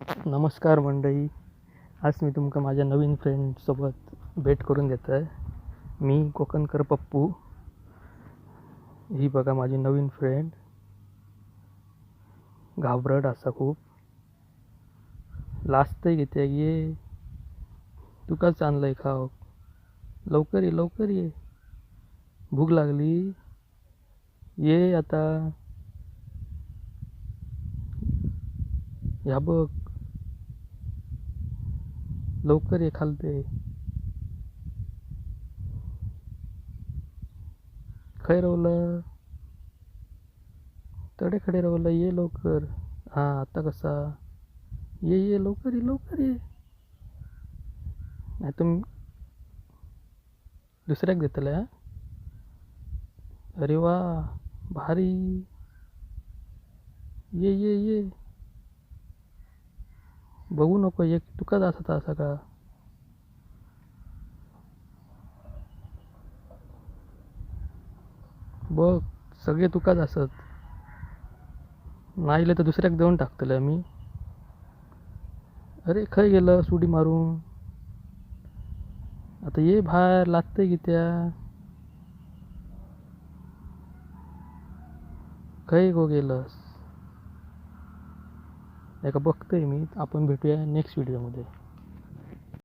नमस्कार मंडळी. आज मी तुमका माझ्या नवीन फ्रेंडसोबत भेट करून देत आहे मी कोकणकर पप्पू. ही बघा माझी नवीन फ्रेंड घाबरट असा खूप. लाजतंय घेते ये. तुकाच आणलंय खाव लवकर ये लवकर ये. भूक लागली. ये आता. ह्या बघ. लवकर ये खालते खय रवलं तडे खडे रवलं ये लवकर। हाँ, आता कसा? ये ये, लवकर ये लवकर, ये। नाही तुम्ही दुसऱ्याक देतले हा? अरे वा भारी। ये ये ये। बघू नको एक तुकाच असता सगळा. बघ सगळे तुकाच असत. नाही तर दुसऱ्याक देऊन टाकतले मी. अरे खय गेलं सुडी मारून? आता ये बाहेर लागतंय की त्या? खय गो गेलंस? एका आहे मी. आपण भेटूया नेक्स्ट व्हिडिओमध्ये